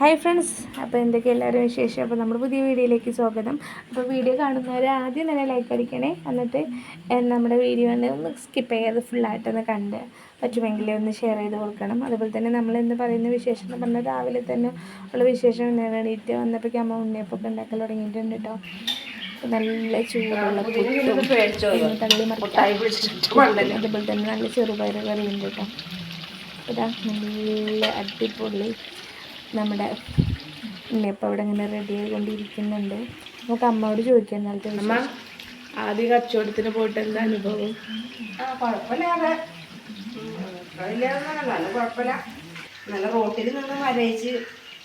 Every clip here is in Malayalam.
ഹായ് ഫ്രണ്ട്സ് അപ്പോൾ എന്തൊക്കെ എല്ലാവരും വിശേഷം? അപ്പോൾ നമ്മുടെ പുതിയ വീഡിയോയിലേക്ക് സ്വാഗതം. അപ്പോൾ വീഡിയോ കാണുന്നവർ ആദ്യം തന്നെ ലൈക്ക് അടിക്കണേ. എന്നിട്ട് നമ്മുടെ വീഡിയോ ഒന്ന് സ്കിപ്പ് ചെയ്യാതെ ഫുള്ളായിട്ടൊന്ന് കണ്ട് പറ്റുമെങ്കിൽ ഒന്ന് ഷെയർ ചെയ്ത് കൊടുക്കണം. അതുപോലെ തന്നെ നമ്മൾ ഇന്ന് പറയുന്ന വിശേഷം എന്ന് പറഞ്ഞാൽ രാവിലെ തന്നെ ഉള്ള വിശേഷം എണീറ്റ് വന്നപ്പോഴേക്കും അമ്മ ഉണ്ണിയപ്പൊക്കെ ഉണ്ടാക്കൽ തുടങ്ങിയിട്ടുണ്ട് കേട്ടോ നല്ല ചൂടുള്ള തള്ളി മറക്കും അതുപോലെ തന്നെ നല്ല ചെറുപയർ കറിയുണ്ട് കേട്ടോ ഇതാ നല്ല അടിപൊളി നമ്മുടെ ഉണ്ണിയപ്പം അവിടെ ഇങ്ങനെ റെഡി ആയിക്കൊണ്ടിരിക്കുന്നുണ്ട്. നമുക്ക് അമ്മയോട് ചോദിക്കാം ഇന്നലത്തെ അമ്മ. ആദ്യ കച്ചവടത്തിന് പോയിട്ട് എന്താ അനുഭവം? ആ കുഴപ്പമില്ലാതെ. നല്ല കുഴപ്പമില്ല. നല്ല റോട്ടിൽ നിന്ന് വരയിച്ച്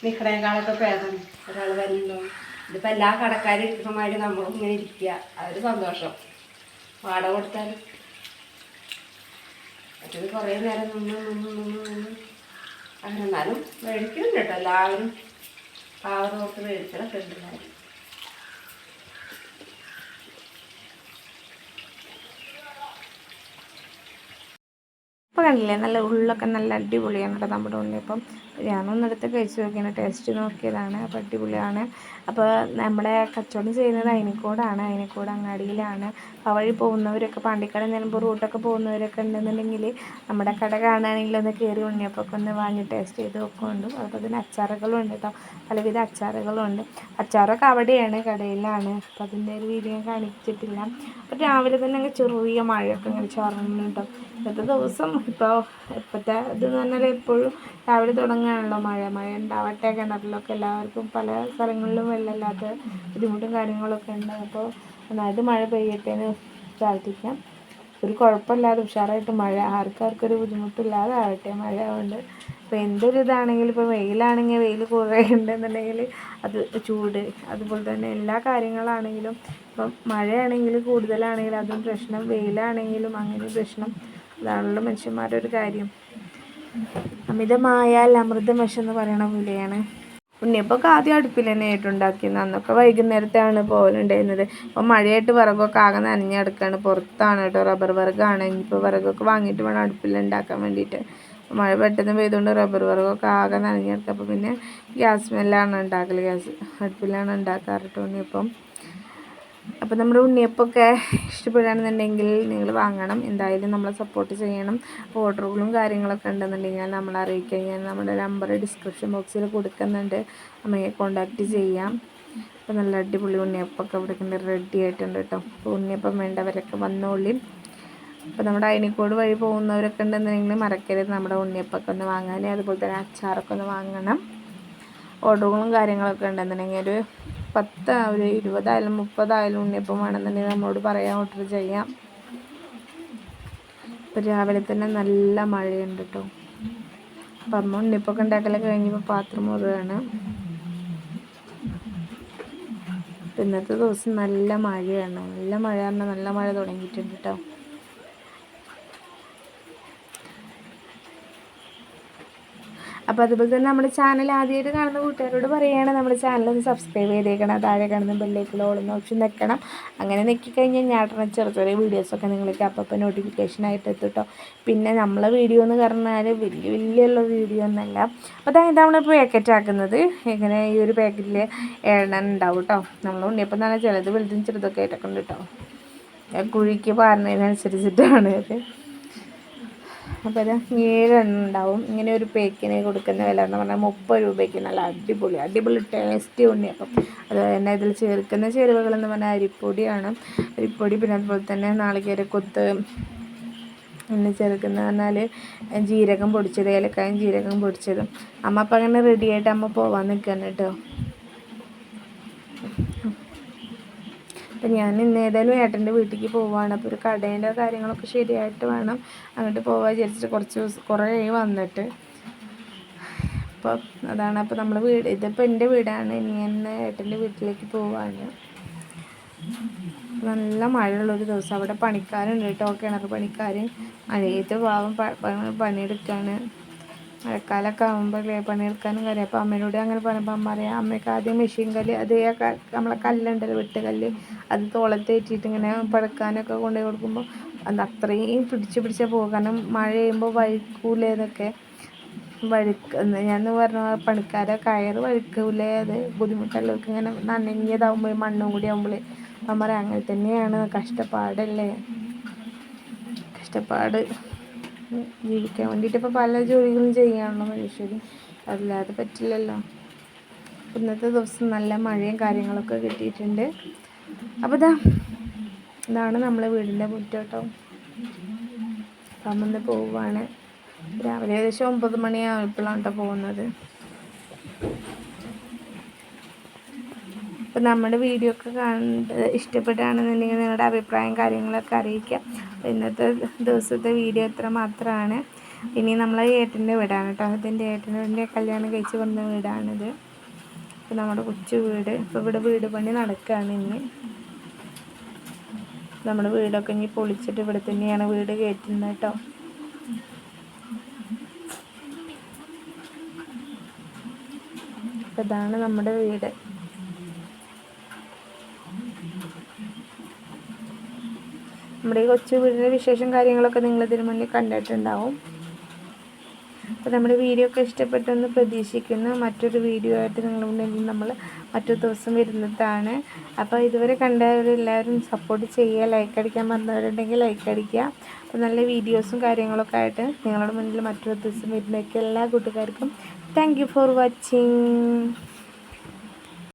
നിൽക്കണേക്കാളൊക്കെ പേദം ഒരാൾ വരുന്നു. ഇതിപ്പോൾ എല്ലാ കടക്കാരും ഇരിക്കുന്നമാതിരി നമ്മളും ഇങ്ങനെ ഇരിക്കുക. അതൊരു സന്തോഷം. വാടക കൊടുത്താൽ മറ്റത് കുറേ നേരം നിന്ന് നിന്ന് നിന്ന് നിന്ന് എന്നാലും മേടിക്കുന്നുണ്ട് കേട്ടോ എല്ലാവരും പാവർ കൊടുത്ത് മേടിക്കലൊക്കെ ഉണ്ട് എല്ലാവരും ഇപ്പോൾ കണ്ടില്ലേ നല്ല ഉള്ളൊക്കെ നല്ല അടിപൊളിയാണ് കേട്ടോ നമ്മുടെ ഉണ്ണിയപ്പം ഞാനൊന്നെടുത്ത് കഴിച്ച് നോക്കിയാണ് ടേസ്റ്റ് നോക്കിയതാണ്. അപ്പോൾ അടിപൊളിയാണ്. അപ്പോൾ നമ്മുടെ കച്ചവടം ചെയ്യുന്നത് അതിനെക്കൂടാണ് അതിനെക്കൂട് അങ്ങാടിയിലാണ്. ആ വഴി പോകുന്നവരൊക്കെ പാണ്ടിക്കാട് നിലമ്പൂർ റൂട്ടൊക്കെ പോകുന്നവരൊക്കെ ഉണ്ടെന്നുണ്ടെങ്കിൽ നമ്മുടെ കട കാണുകയാണെങ്കിൽ ഒന്ന് കയറി ഉണ്ണിയപ്പൊക്കെ ഒന്ന് വാങ്ങി ടേസ്റ്റ് ചെയ്ത് നോക്കുന്നുണ്ട്. അപ്പോൾ അതിന് അച്ചാറുകളും ഉണ്ട് കേട്ടോ. പലവിധ അച്ചാറുകളുണ്ട്. അച്ചാറൊക്കെ അവിടെയാണ് കടയിലാണ്. അപ്പോൾ അതിന്റെ ഒരു വീഡിയോ കാണിച്ചിട്ടില്ല. അപ്പോൾ രാവിലെ തന്നെ അങ്ങ് ചെറിയ മഴയൊക്കെ ഇങ്ങനെ ചോർന്നുണ്ടോ ഇന്നത്തെ ദിവസം ഇപ്പോൾ ഇപ്പോഴത്തെ ഇതെന്ന് പറഞ്ഞാൽ എപ്പോഴും രാവിലെ തുടങ്ങുകയാണല്ലോ മഴ മഴ ഉണ്ടാവട്ടെ കിണറിലൊക്കെ എല്ലാവർക്കും പല സ്ഥലങ്ങളിലും വെള്ളമില്ലാത്ത ബുദ്ധിമുട്ടും കാര്യങ്ങളൊക്കെ ഉണ്ട്. അപ്പോൾ നന്നായിട്ട് മഴ പെയ്യട്ടെ എന്ന് പ്രാർത്ഥിക്കാം. ഒരു കുഴപ്പമില്ലാതെ ഉഷാറായിട്ട് മഴ ആർക്കാർക്കും ഒരു ബുദ്ധിമുട്ടില്ലാതെ ആവട്ടെ. മഴ കൊണ്ട് ഇപ്പോൾ എന്തൊരു ഇതാണെങ്കിലും ഇപ്പോൾ വെയിലാണെങ്കിൽ വെയിൽ കുറേ ഉണ്ടെന്നുണ്ടെങ്കിൽ അത് ചൂട് അതുപോലെ തന്നെ എല്ലാ കാര്യങ്ങളാണെങ്കിലും ഇപ്പം മഴയാണെങ്കിൽ കൂടുതലാണെങ്കിലും അതും പ്രശ്നം വെയിലാണെങ്കിലും അങ്ങനെ പ്രശ്നം അതാണല്ലോ മനുഷ്യന്മാരുടെ ഒരു കാര്യം. അമിതമായാൽ അമൃതം എന്ന് പറയണ പോലെയാണ്. ഉണ്ണിയപ്പൊക്കെ ആദ്യം അടുപ്പിൽ തന്നെ ആയിട്ടുണ്ടാക്കിയത് അന്നൊക്കെ വൈകുന്നേരത്താണ് പോകലുണ്ടായിരുന്നത് അപ്പോൾ മഴയായിട്ട് വിറകൊക്കെ ആകെ നനഞ്ഞെടുക്കാണ്. പുറത്താണ് കേട്ടോ റബ്ബർ വിറകാണ്. ഇനിയിപ്പോൾ വിറകൊക്കെ വാങ്ങിയിട്ട് വേണം അടുപ്പിൽ ഉണ്ടാക്കാൻ വേണ്ടിയിട്ട്. മഴ പെട്ടെന്ന് പെയ്തുകൊണ്ട് റബ്ബർ വിറകൊക്കെ ആകെ നനഞ്ഞെടുക്കുക അപ്പോൾ പിന്നെ ഗ്യാസ് മേലാണ് ഉണ്ടാക്കൽ ഗ്യാസ് അടുപ്പിലാണ് ഉണ്ടാക്കാറ് ഉണ്ണിയപ്പം അപ്പോൾ നമ്മുടെ ഉണ്ണിയപ്പൊക്കെ ഇഷ്ടപ്പെടുകയാണെന്നുണ്ടെങ്കിൽ നിങ്ങൾ വാങ്ങണം. എന്തായാലും നമ്മളെ സപ്പോർട്ട് ചെയ്യണം. ഓർഡറുകളും കാര്യങ്ങളൊക്കെ ഉണ്ടെന്നുണ്ടെങ്കിൽ നമ്മളെ അറിയിക്കുക ഞാൻ നമ്മുടെ നമ്പർ ഡിസ്ക്രിപ്ഷൻ ബോക്സിൽ കൊടുക്കുന്നുണ്ട്. അമ്മയെ കോണ്ടാക്റ്റ് ചെയ്യാം. അപ്പോൾ നല്ല അടിപൊളി ഉണ്ണിയപ്പൊക്കെ ഇവിടെ റെഡി ആയിട്ടുണ്ട് കേട്ടോ. അപ്പോൾ ഉണ്ണിയപ്പം വേണ്ടവരൊക്കെ വന്നോളി. അപ്പോൾ നമ്മുടെ അയനിക്കോട് വഴി പോകുന്നവരൊക്കെ ഉണ്ടെന്നുണ്ടെങ്കിൽ മറക്കരുത്. നമ്മുടെ ഉണ്ണിയപ്പൊക്കെ ഒന്ന് വാങ്ങാൻ. അതുപോലെ തന്നെ അച്ചാറൊക്കെ ഒന്ന് വാങ്ങണം. ഓർഡറുകളും കാര്യങ്ങളൊക്കെ ഉണ്ടെന്നുണ്ടെങ്കിൽ ഒരു പത്ത് ഒരു ഇരുപതായാലും മുപ്പതായാലും ഉണ്ണിയപ്പം വേണമെന്നുണ്ടെങ്കിൽ നമ്മളോട് പറയാം ഓർഡർ ചെയ്യാം. ഇപ്പം രാവിലെ തന്നെ നല്ല മഴയുണ്ട് കേട്ടോ അപ്പം അമ്മ ഉണ്ണിയപ്പൊക്കെ ഉണ്ടാക്കലൊക്കെ കഴിഞ്ഞപ്പോൾ പാത്രം മുറുകയാണ് ഇന്നത്തെ ദിവസം നല്ല മഴയാണ്. നല്ല മഴ പറഞ്ഞാൽ നല്ല മഴ തുടങ്ങിയിട്ടുണ്ട് കേട്ടോ അപ്പോൾ അതുപോലെ തന്നെ നമ്മുടെ ചാനൽ ആദ്യമായിട്ട് കാണുന്ന കൂട്ടുകാരോട് പറയുകയാണ് നമ്മുടെ ചാനൽ ഒന്ന് സബ്സ്ക്രൈബ് ചെയ്തേക്കണം താഴെ കാണുന്ന ബെല്ലേക്കുള്ള ഓളുന്ന ഓപ്ഷൻ നിൽക്കണം അങ്ങനെ നെക്കിക്കഴിഞ്ഞാൽ ഞാട്ടണ ചെറിയ ചെറിയ വീഡിയോസൊക്കെ നിങ്ങൾക്ക് അപ്പോൾ നോട്ടിഫിക്കേഷൻ ആയിട്ട് എത്തും കേട്ടോ പിന്നെ നമ്മളെ വീഡിയോ എന്ന് പറഞ്ഞാൽ വലിയ വലിയുള്ള വീഡിയോ ഒന്നല്ല. അപ്പോൾ അതായത് നമ്മളിപ്പോൾ പാക്കറ്റ് ആക്കുന്നത്. ഇങ്ങനെ ഈ ഒരു പാക്കറ്റിൽ എണ്ണ ഉണ്ടാവും കേട്ടോ നമ്മൾ ഉണ്ണിയപ്പം തന്നെ ചിലത് വലുതും ചെറുതൊക്കെ ആയിട്ടൊക്കെ ഉണ്ട് കേട്ടോ കുഴിക്ക് പാറുന്നതിനനുസരിച്ചിട്ടാണ് ഇത് അപ്പോൾ അത് ഏഴെണ്ണം ഉണ്ടാവും ഇങ്ങനെ ഒരു പേക്കിന് കൊടുക്കുന്ന വില എന്ന് പറഞ്ഞാൽ മുപ്പത് രൂപയ്ക്ക് നല്ല അടിപൊളി അടിപൊളി ടേസ്റ്റി ഉണ്ണിയപ്പം അതുപോലെ തന്നെ ഇതിൽ ചേർക്കുന്ന ചേരുവകൾ എന്ന് പറഞ്ഞാൽ അരിപ്പൊടിയാണ്. അരിപ്പൊടി പിന്നെ അതുപോലെ തന്നെ നാളികേര കൊത്ത് പിന്നെ ചേർക്കുന്ന പറഞ്ഞാൽ ജീരകം പൊടിച്ചത് ഏലക്കായും ജീരകം പൊടിച്ചതും. അമ്മ അപ്പം അങ്ങനെ റെഡിയായിട്ട് അമ്മ പോവാൻ നിൽക്കുകയാണ് കേട്ടോ. അപ്പം ഞാൻ ഇന്ന് ഏതായാലും ഏട്ടന്റെ വീട്ടിലേക്ക് പോവുകയാണ് അപ്പോൾ ഒരു കടേന്റെ കാര്യങ്ങളൊക്കെ ശരിയായിട്ട് വേണം. അങ്ങോട്ട് പോകാൻ വിചാരിച്ചിട്ട് കുറച്ച് ദിവസം കുറേ വന്നിട്ട്. അപ്പോൾ അതാണ് അപ്പോൾ നമ്മൾ വീട്. ഇതിപ്പോൾ എന്റെ വീടാണ്. ഇനി എന്നെ ഏട്ടന്റെ വീട്ടിലേക്ക് പോവാണ്. നല്ല മഴയുള്ളൊരു ദിവസം. അവിടെ പണിക്കാരുണ്ട് കേട്ടോ. കിണർ പണിക്കാർ മഴയത്ത് പാവം പണിയെടുക്കാണ്. മഴക്കാലമൊക്കെ ആകുമ്പോൾ പണിയെടുക്കാനും കാര്യം. അപ്പോൾ അമ്മയോട് അങ്ങനെ പറയുമ്പോൾ അമ്മ പറയാം അമ്മയ്ക്ക് ആദ്യം മെഷീൻ കല്ല് അത് നമ്മളെ കല്ലുണ്ടല്ലോ വെട്ടുകല്ല് അത് തോളത്തേറ്റിട്ട് ഇങ്ങനെ പഴക്കാനൊക്കെ കൊണ്ടുപോയി കൊടുക്കുമ്പോൾ അത് അത്രയും പിടിച്ച് പിടിച്ചാൽ പോകും. കാരണം മഴ ചെയ്യുമ്പോൾ വഴിക്കൂല വഴുക്ക ഞാൻ പറഞ്ഞ പണിക്കാരെ കയറ് വഴുക്കൂലേ അത് ബുദ്ധിമുട്ടുള്ളവർക്ക് ഇങ്ങനെ നനഞ്ഞതാവുമ്പോൾ മണ്ണും കൂടി ആകുമ്പോൾ അമ്മ അങ്ങനെ തന്നെയാണ് കഷ്ടപ്പാടല്ലേ. കഷ്ടപ്പാട്. ജീവിക്കാൻ വേണ്ടിയിട്ട് ഇപ്പോൾ പല ജോലികളും ചെയ്യാണല്ലോ മനുഷ്യരും അല്ലാതെ പറ്റില്ലല്ലോ. ഇന്നത്തെ ദിവസം നല്ല മഴയും കാര്യങ്ങളൊക്കെ കിട്ടിയിട്ടുണ്ട്. അപ്പോൾ ഇതാ ഇതാണ് നമ്മളെ വീടിന്റെ മുറ്റോട്ടം. ഒന്ന് പോവുകയാണ് രാവിലെ ഏകദേശം ഒമ്പത് മണിയായപ്പോഴാണ് കേട്ടോ പോകുന്നത്. അപ്പം നമ്മുടെ വീഡിയോ ഒക്കെ കണ്ട് ഇഷ്ടപ്പെടുകയാണെന്നുണ്ടെങ്കിൽ നിങ്ങളുടെ അഭിപ്രായം കാര്യങ്ങളൊക്കെ അറിയിക്കുക. ഇന്നത്തെ ദിവസത്തെ വീഡിയോ ഇത്ര മാത്രമാണ്. ഇനി നമ്മളെ ഏട്ടന്റെ വീടാണ് കേട്ടോ. അതിന്റെ ഏട്ടന്റെ കല്യാണം കഴിച്ച് വന്ന വീടാണിത്. അപ്പോൾ നമ്മുടെ കൊച്ചു വീട്. ഇപ്പോൾ ഇവിടെ വീട് പണി നടക്കുകയാണ് ഇനി. നമ്മുടെ വീടൊക്കെ ഇനി പൊളിച്ചിട്ട് ഇവിടെ തന്നെയാണ് വീട് കയറ്റുന്നത് കേട്ടോ. അപ്പോൾ ഇതാണ് നമ്മുടെ വീട്. നമ്മുടെ ഈ കൊച്ചു വീടിന്റെ വിശേഷം കാര്യങ്ങളൊക്കെ നിങ്ങൾ ഇതിനു മുന്നേ കണ്ടിട്ടുണ്ടാവും. അപ്പോൾ നമ്മുടെ വീഡിയോ ഒക്കെ ഇഷ്ടപ്പെട്ടെന്ന് പ്രതീക്ഷിക്കുന്നു. മറ്റൊരു വീഡിയോ ആയിട്ട് നിങ്ങളുടെ മുന്നിൽ നമ്മൾ മറ്റൊരു ദിവസം വരുന്നതാണ്. അപ്പോൾ ഇതുവരെ കണ്ടവരെല്ലാവരും സപ്പോർട്ട് ചെയ്യുക ലൈക്ക് അടിക്കാൻ പറഞ്ഞവരുണ്ടെങ്കിൽ ലൈക്ക് അടിക്കുക. അപ്പോൾ നല്ല വീഡിയോസും കാര്യങ്ങളൊക്കെ ആയിട്ട് നിങ്ങളുടെ മുന്നിൽ മറ്റൊരു ദിവസം വരുന്നതൊക്കെ എല്ലാ കൂട്ടുകാർക്കും താങ്ക് ഫോർ വാച്ചിങ്